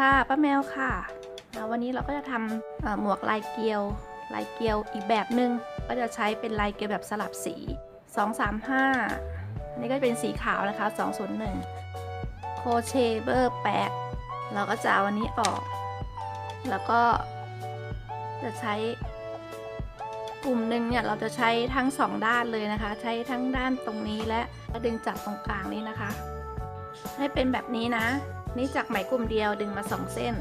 ค่ะป้าแมวค่ะ วันนี้เราก็จะทำหมวกลายเกลียว ลายเกลียวอีกแบบหนึ่งก็จะใช้เป็นลายเกลียวแบบสลับสี 235 อันนี้ก็จะเป็นสีขาวนะคะ 201 โคเชเบอร์8เราก็จะเอาอันนี้ออก แล้วก็จะใช้กลุ่มหนึ่งเนี่ยเราจะใช้ทั้งสองด้านเลยนะคะ ใช้ทั้งด้านตรงนี้และดึงจากตรงกลางนี้นะคะ ให้เป็นแบบนี้นะ นี่จากไหมกลุ่มเดียวดึงมาสองเส้น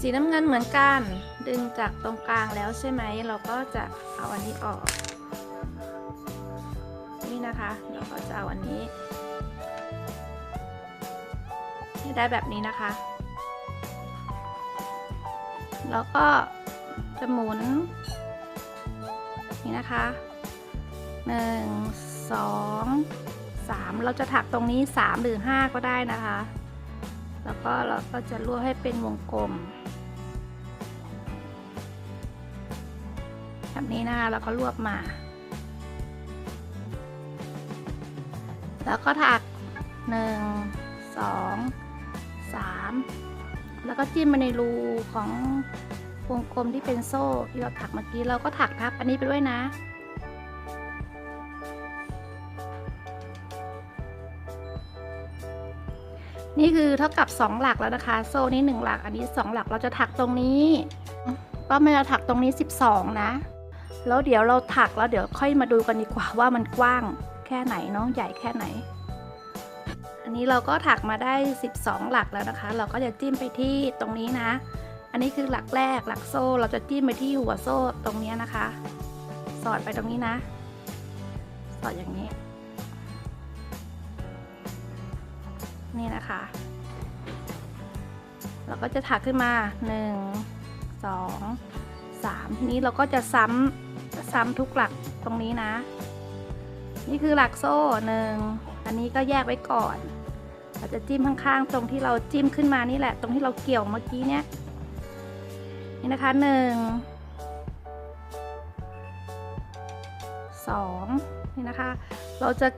สีน้ำเงินเหมือนกัน ดึงจากตรงกลางแล้วใช่ไหม เราก็จะเอาอันนี้ออก นี่นะคะ เราก็จะเอาอันนี้ให้ได้แบบนี้นะคะ แล้วก็จะหมุน นี่นะคะหนึ่งสองสามเราจะถักตรงนี้สามหรือห้าก็ได้นะคะ แล้วก็เราก็จะรวบให้เป็นวงกลม แบบนี้นะคะแล้วก็รวบมา แล้วก็ถักหนึ่งสองสามแล้วก็จิ้มมาในรูของวงกลมที่เป็นโซ่ที่เราถักเมื่อกี้เราก็ถักทับอันนี้ไปด้วยนะ นี่คือเท่ากับ 2 หลักแล้วนะคะ โซ่นี้ 1 หลัก อันนี้ 2 หลักเราจะถักตรงนี้ก็ไม่เราถักตรงนี้ 12 นะ แล้วเดี๋ยวเราถักแล้วเดี๋ยวค่อยมาดูกันดีกว่าว่ามันกว้างแค่ไหนเนาะใหญ่แค่ไหน อันนี้เราก็ถักมาได้ 12 หลักแล้วนะคะ เราก็จะจิ้มไปที่ตรงนี้นะ อันนี้คือหลักแรกหลักโซ่เราจะจิ้มไปที่หัวโซ่ตรงนี้นะคะ สอดไปตรงนี้นะ สอดอย่างนี้ นี่นะคะ เราก็จะถักขึ้นมา 1 2 3 ทีนี้เราก็จะซ้ำซ้ำทุกหลักตรงนี้นะ นี่คือหลักโซ่หนึ่งอันนี้ก็แยกไว้ก่อน เราจะจิ้มข้างๆ ตรงที่เราจิ้มขึ้นมานี่แหละ ตรงที่เราเกี่ยวเมื่อกี้เนี้ยนี่นะคะหนึ่งสองนี่นะคะ เราจะ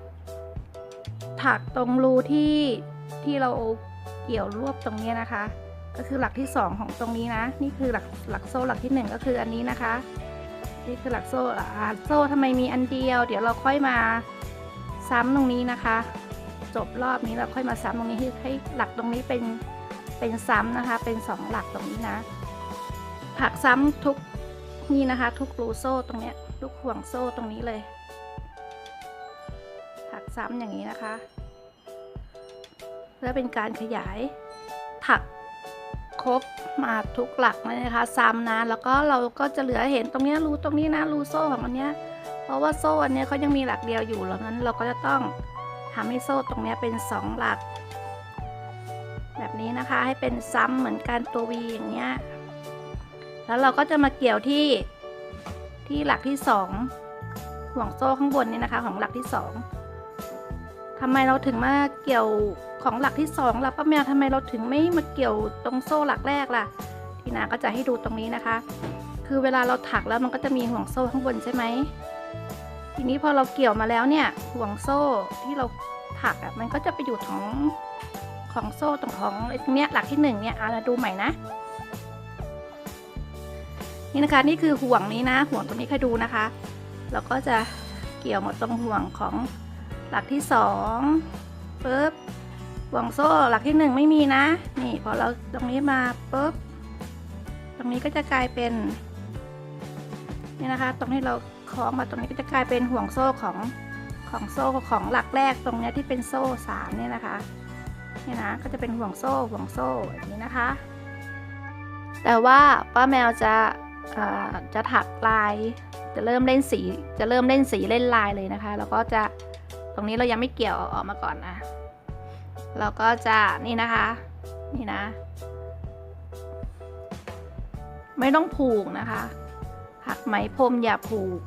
ถักตรงรูที่ ที่เราเกี่ยวรวบตรงนี้นะคะ ก็คือหลักที่สองของตรงนี้นะ นี่คือหลักหลักโซ่หลักที่หนึ่งก็คืออันนี้นะคะ นี่คือหลักโซ่โซ่ทำไมมีอันเดียว เดี๋ยวเราค่อยมาซ้ำตรงนี้นะคะ จบรอบนี้เราค่อยมาซ้ำตรงนี้ให้ให้หลักตรงนี้เป็นเป็นซ้ำนะคะ เป็นสองหลักตรงนี้นะถักซ้ำทุกนี่นะคะ ทุกรูโซ่ตรงเนี้ยทุกห่วงโซ่ตรงนี้เลยถักซ้ำอย่างนี้นะคะ เพื่อเป็นการขยายถักครบมาทุกหลักเลยนะคะซ้ำนะแล้วก็เราก็จะเหลือเห็นตรงนี้รูตรงนี้นะรูโซ่ของอันเนี้ยเพราะว่าโซ่อันเนี้ยเขายังมีหลักเดียวอยู่แล้วนั้นเราก็จะต้องทำให้โซ่ตรงนี้เป็นสองหลัก แบบนี้นะคะให้เป็นซ้ำเหมือนกันตัววีอย่างเงี้ยแล้วเราก็จะมาเกี่ยวที่ที่หลักที่สองห่วงโซ่ข้างบนนี่นะคะของหลักที่สองทำไมเราถึงมาเกี่ยว ของหลักที่สองล่ะป้าแมวทำไมเราถึงไม่มาเกี่ยวตรงโซ่หลักแรกล่ะทีนาก็จะให้ดูตรงนี้นะคะ คือเวลาเราถักแล้วมันก็จะมีห่วงโซ่ข้างบนใช่ไหมทีนี้พอเราเกี่ยวมาแล้วเนี่ยห่วงโซ่ที่เราถักอะมันก็จะไปอยู่ของของโซ่ตรงของไอ้ตรงเนี้ยหลักที่หนึ่งเนี่ยเอาละดูใหม่นะนี่นะคะนี่คือห่วงนี้นะห่วงตรงนี้ใครดูนะคะ เราก็จะเกี่ยวหมดตรงห่วงของหลักที่สองปุ๊บ ห่วงโซ่หลักที่หนึ่งไม่มีนะ นี่พอเราตรงนี้มาปุ๊บ ตรงนี้ก็จะกลายเป็น นี่นะคะ ตรงที่เราคล้องมาตรงนี้ก็จะกลายเป็นห่วงโซ่ของของโซ่ของหลักแรกตรงเนี้ยที่เป็นโซ่สามเนี่ยนะคะนี่นะก็จะเป็นห่วงโซ่ห่วงโซ่แบบนี้นะคะ แต่ว่าป้าแมวจะจะถักลายจะเริ่มเล่นสีจะเริ่มเล่นสีเล่นลายเลยนะคะ แล้วก็จะตรงนี้เรายังไม่เกี่ยวออกมาก่อนนะ เราก็จะนี่นะคะ นี่นะ ไม่ต้องผูกนะคะถักไหมพรมอย่าผูก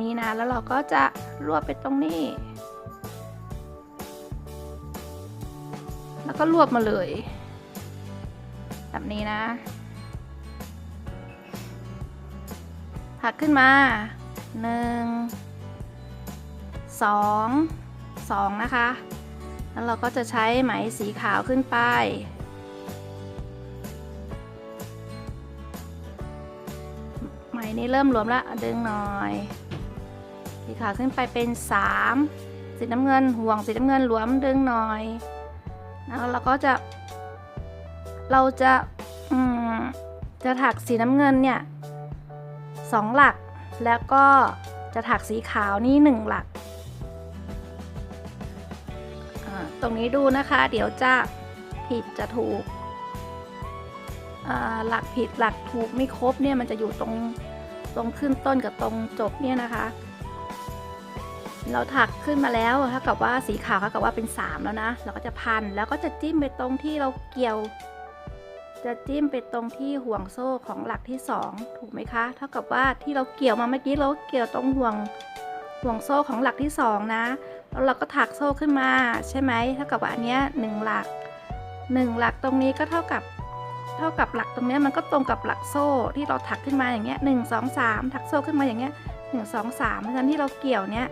นี่นะ แล้วเราก็จะรวบไปตรงนี้ แล้วก็รวบมาเลย แบบนี้นะถักขึ้นมาหนึ่ง สองสองนะคะ แล้วเราก็จะใช้ไหมสีขาวขึ้นไป ไหมนี้เริ่มหลวมแล้วดึงหน่อย สีขาวขึ้นไปเป็น 3 สีน้ำเงินห่วงสีน้ำเงินหลวมดึงหน่อยแล้วเราก็จะเราจะจะถักสีน้ำเงินเนี่ยสองหลักแล้วก็จะถักสีขาวนี่หนึ่งหลัก ตรงนี้ดูนะคะ เดี๋ยวจะผิดจะถูก หลักผิดหลักถูกไม่ครบเนี่ยมันจะอยู่ตรงตรงขึ้นต้นกับตรงจบเนี่ยนะคะ เราถักขึ้นมาแล้วเท่ากับว่าสีขาวเท่ากับว่าเป็น 3 แล้วนะ เราก็จะพันแล้วก็จะจิ้มไปตรงที่เราเกี่ยว จะจิ้มไปตรงที่ห่วงโซ่ของหลักที่ 2 ถูกไหมคะ เท่ากับว่าที่เราเกี่ยวมาเมื่อกี้เราเกี่ยวตรงห่วงห่วงโซ่ของหลักที่ 2 นะ แล้วเราก็ถักโซ่ขึ้นมาใช่ไหมเท่ากับว่าอันเนี้ยหนึ่งหลักหนึ่งหลักตรงนี้ก็เท่ากับเท่ากับหลักตรงนี้มันก็ตรงกับหลักโซ่ที่เราถักขึ้นมาอย่างเงี้ยหนึ่งสองสามถักโซ่ขึ้นมาอย่างเงี้ยหนึ่งสองสามเพราะฉะนั้นที่เราเกี่ยวเนี้ย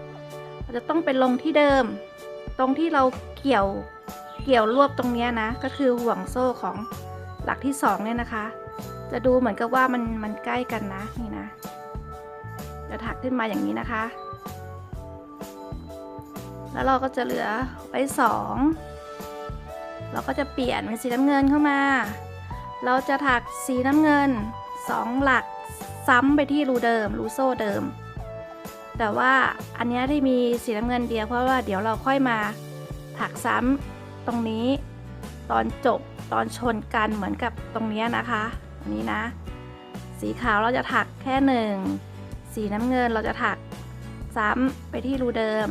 เราจะต้องไปลงที่เดิม ตรงที่เราเกี่ยวเกี่ยวรวบตรงเนี้ยนะ ก็คือห่วงโซ่ของหลักที่สองเนี่ยนะคะ จะดูเหมือนกับว่ามันมันใกล้กันนะนี่นะจะถักขึ้นมาอย่างนี้นะคะ แล้วเราก็จะเหลือไว้สองเราก็จะเปลี่ยนเป็นสีน้ำเงินเข้ามา เราจะถักสีน้ำเงินสองหลักซ้ำไปที่รูเดิมรูโซ่เดิม แต่ว่าอันนี้ที่มีสีน้ำเงินเดียวเพราะว่าเดี๋ยวเราค่อยมาถักซ้ำตรงนี้ ตอนจบตอนชนกันเหมือนกับตรงนี้นะคะอันนี้นะ สีขาวเราจะถักแค่หนึ่งสีน้ำเงินเราจะถักซ้ำไปที่รูเดิม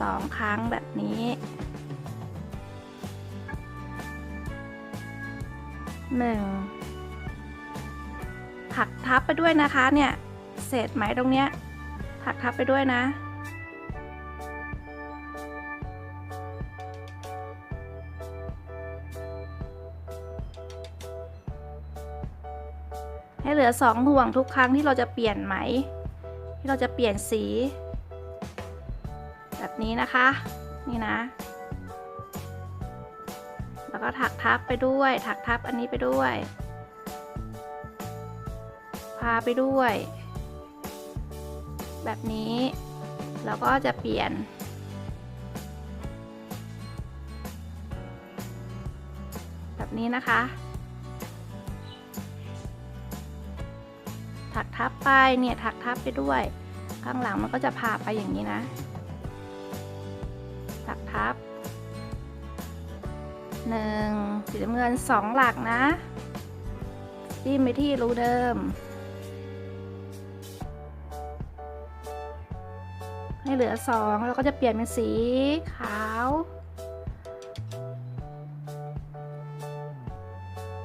สองครั้งแบบนี้ หนึ่งถักทับไปด้วยนะคะเนี่ยเศษไหมตรงเนี้ยถักทับไปด้วยนะ ให้เหลือสองห่วงทุกครั้งที่เราจะเปลี่ยนไหม ที่เราจะเปลี่ยนสี นี้นะคะ นี่นะ แล้วก็ถักทับไปด้วย ถักทับอันนี้ไปด้วย พาไปด้วย แบบนี้เราก็จะเปลี่ยน แบบนี้นะคะ ถักทับไปเนี่ยถักทับไปด้วย ข้างหลังมันก็จะพาไปอย่างนี้นะ หนึ่งสีน้ำเงินสองหลักนะจิ้มไปที่รูเดิม ให้เหลือสองแล้วก็จะเปลี่ยนเป็นสีขาว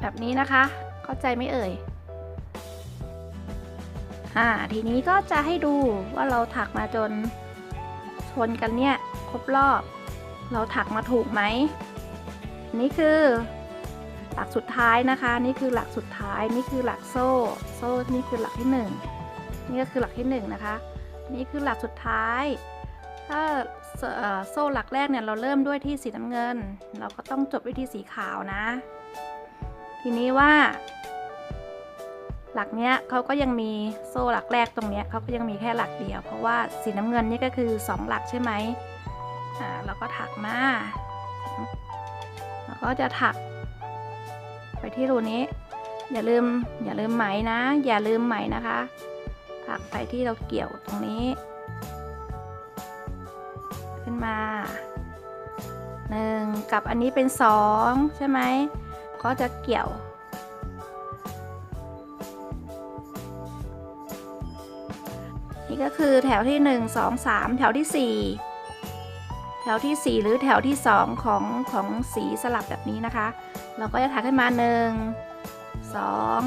แบบนี้นะคะ เข้าใจไหมเอ่ยอ่าทีนี้ก็จะให้ดูว่าเราถักมาจนชนกันเนี่ย ครบรอบ เราถักมาถูกไหม นี่คือหลักสุดท้ายนะคะ นี่คือหลักสุดท้ายนี่คือหลักโซ่ โซ่นี่คือหลักที่หนึ่งนี่ก็คือหลักที่หนึ่งนะคะ นี่คือหลักสุดท้าย ถ้าโซ่หลักแรกเนี่ยเราเริ่มด้วยที่สีน้ำเงิน เราก็ต้องจบด้วยที่สีขาวนะ ทีนี้ว่า หลักเนี้ยเขาก็ยังมีโซ่หลักแรกตรงเนี้ยเขาก็ยังมีแค่หลักเดียว เพราะว่าสีน้ำเงินนี่ก็คือ 2 หลักใช่ไหมอ่าเราก็ถักมา ก็จะถัก ไปที่รูนี้ อย่าลืมอย่าลืมไหมนะ อย่าลืมไหมนะคะ ถักไปที่เราเกี่ยวตรงนี้ ขึ้นมาหนึ่งกับอันนี้เป็นสองใช่ไหมก็จะเกี่ยวนี่ก็คือแถวที่หนึ่งสองสามแถวที่สี่ วที่สี่หรือแถวที่สองของของสีสลับแบบนี้นะคะ เราก็จะถักขึ้นมาหนึ่งสอง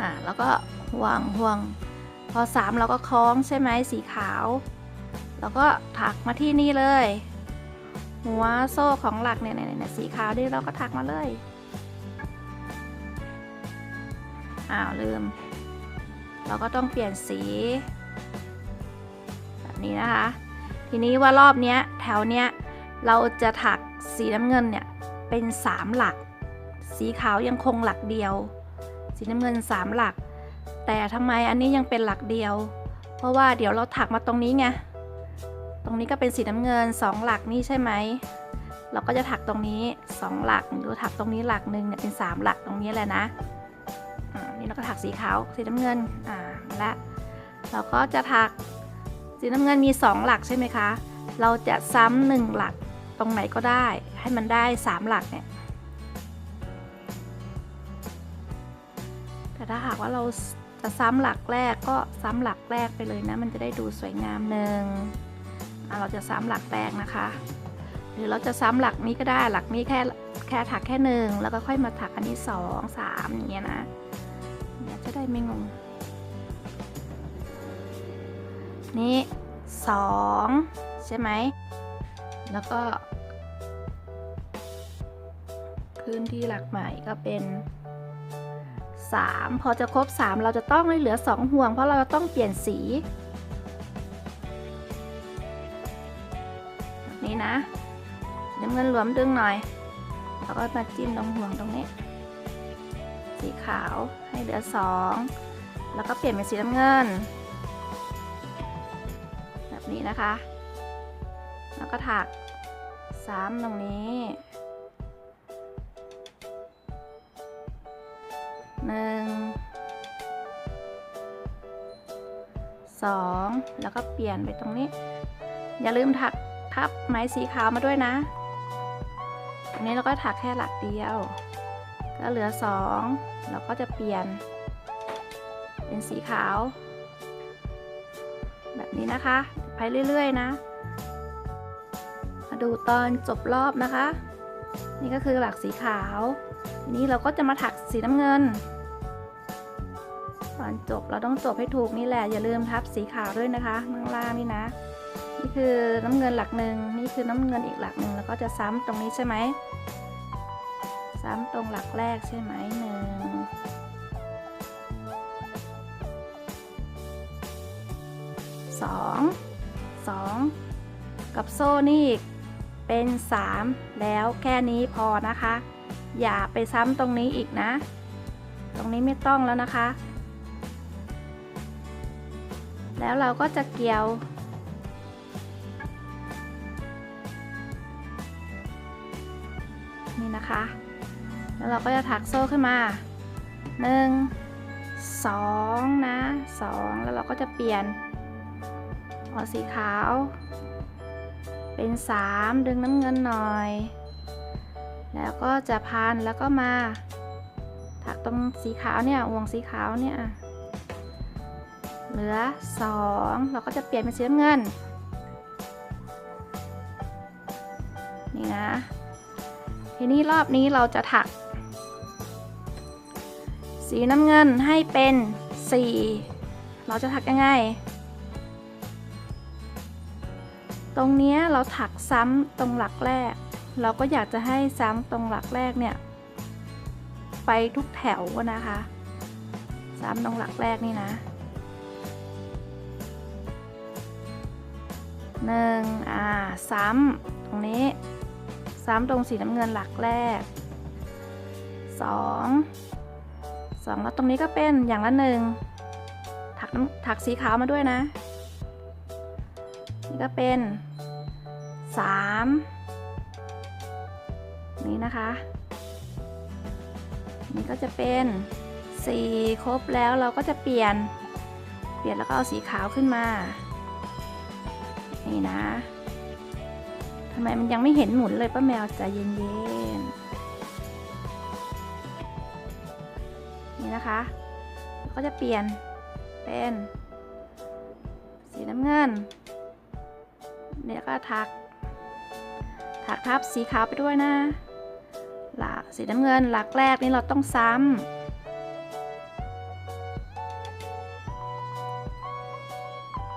อ่าแล้วก็ห่วงห่วง พอสามเราก็คล้องใช่ไหมสีขาว แล้วก็ถักมาที่นี่เลย หัวโซ่ของหลักเนี่ยเนี่ยสีขาวนี่เราก็ถักมาเลย อ้าวลืม เราก็ต้องเปลี่ยนสี แบบนี้นะคะ ทีนี้ว่ารอบเนี้ยแถวเนี้ยเราจะถักสีน้ำเงินเนี่ยเป็น3หลัก สีขาวยังคงหลักเดียว สีน้ำเงิน3หลัก แต่ทำไมอันนี้ยังเป็นหลักเดียว เพราะว่าเดี๋ยวเราถักมาตรงนี้ไง ตรงนี้ก็เป็นสีน้ำเงิน2หลักนี่ใช่ไหมเราก็จะถักตรงนี้ 2 หลักหรือถักตรงนี้หลักหนึ่งเนี่ยเป็น 3 หลักตรงนี้แหละนะ นี่เราก็ถักสีขาวสีน้ำเงินอ่าและเราก็จะถักสีน้ำเงินมี 2 หลักใช่ไหมคะ เราจะซ้ำหนึ่งหลักตรงไหนก็ได้ ให้มันได้ 3 หลักเนี่ยแต่ถ้าหากว่าเราจะซ้ำหลักแรกก็ซ้ำหลักแรกไปเลยนะ มันจะได้ดูสวยงามหนึ่งเราจะซ้ำหลักแรกนะคะ หรือเราจะซ้ำหลักนี้ก็ได้หลักนี้แค่แค่ถักแค่หนึ่งแล้วก็ค่อยมาถักอันนี้สองสามอย่างเงี้ยนะ เนี่ยจะได้ไม่งง นี่สองใช่ไหม แล้วก็พื้นที่หลักใหม่ก็เป็น 3 พอจะครบ 3 เราจะต้องไม่เหลือ 2 ห่วง เพราะเราจะต้องเปลี่ยนสี นี้นะน้ำเงินหลวมดึงหน่อย แล้วก็มาจิ้มตรงห่วงตรงนี้ สีขาวให้เหลือ 2 แล้วก็เปลี่ยนเป็นสีน้ำเงิน แบบนี้นะคะ แล้วก็ถักซ้ำตรงนี้หนึ่งสองแล้วก็เปลี่ยนไปตรงนี้ อย่าลืมถักทับไหมสีขาวมาด้วยนะอันนี้เราก็ถักแค่หลักเดียว ก็เหลือสองเราก็จะเปลี่ยน เป็นสีขาว แบบนี้นะคะ ไปเรื่อยๆนะ มาดูตอนจบรอบนะคะ นี่ก็คือหลักสีขาวทีนี้เราก็จะมาถักสีน้ำเงิน ตอนจบเราต้องจบให้ถูกนี่แหละ อย่าลืมทับสีขาวด้วยนะคะข้างล่างนี่นะ นี่คือน้ำเงินหลักหนึ่งนี่คือน้ำเงินอีกหลักหนึ่งแล้วก็จะซ้ำตรงนี้ใช่ไหม ซ้ำตรงหลักแรกใช่ไหมหนึ่งสองสองกับโซ่นี่อีกเป็น 3 แล้วแค่นี้พอนะคะ อย่าไปซ้ำตรงนี้อีกนะ ตรงนี้ไม่ต้องแล้วนะคะ แล้วเราก็จะเกี่ยว นี่นะคะ แล้วเราก็จะถักโซ่ขึ้นมาหนึ่งสองนะสองแล้วเราก็จะเปลี่ยนเอาสีขาว เป็นสามดึงน้ำเงินหน่อย แล้วก็จะพันแล้วก็มา ถักตรงสีขาวเนี่ยวงสีขาวเนี่ยเหลือสองเราก็จะเปลี่ยนเป็นสีน้ำเงิน นี่นะ ทีนี้รอบนี้เราจะถัก สีน้ำเงินให้เป็น 4 เราจะถักยังไง ตรงนี้เราถักซ้ำตรงหลักแรก เราก็อยากจะให้ซ้ำตรงหลักแรกเนี่ย ไปทุกแถวนะคะ ซ้ำตรงหลักแรกนี่นะหนึ่งอ่า ซ้ำตรงนี้ ซ้ำตรงสีน้ำเงินหลักแรกสอง สองแล้วตรงนี้ก็เป็นอย่างละหนึ่งถักน้ำถักสีขาวมาด้วยนะ นี่ก็เป็นสามนี่นะคะ นี่ก็จะเป็นสี่ครบแล้วเราก็จะเปลี่ยน เปลี่ยนแล้วก็เอาสีขาวขึ้นมา นี่นะทำไมมันยังไม่เห็นหมุนเลยป้าแมวใจเย็นๆ นี่นะคะก็จะเปลี่ยนเป็นสีน้ำเงินเนี่ยก็ถัก ถักทับสีขาวไปด้วยนะ หลักสีน้ำเงินหลักแรกนี่เราต้องซ้ำ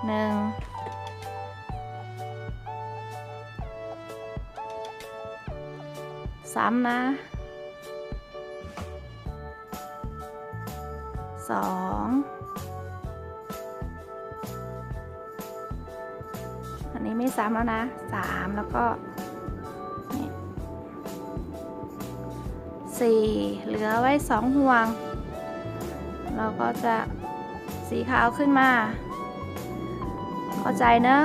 หนึ่งซ้ำนะ สองอันนี้ไม่ซ้ำแล้วนะสามแล้วก็สี่เหลือไว้สองห่วง เราก็จะสีขาวขึ้นมา เข้าใจเนอะ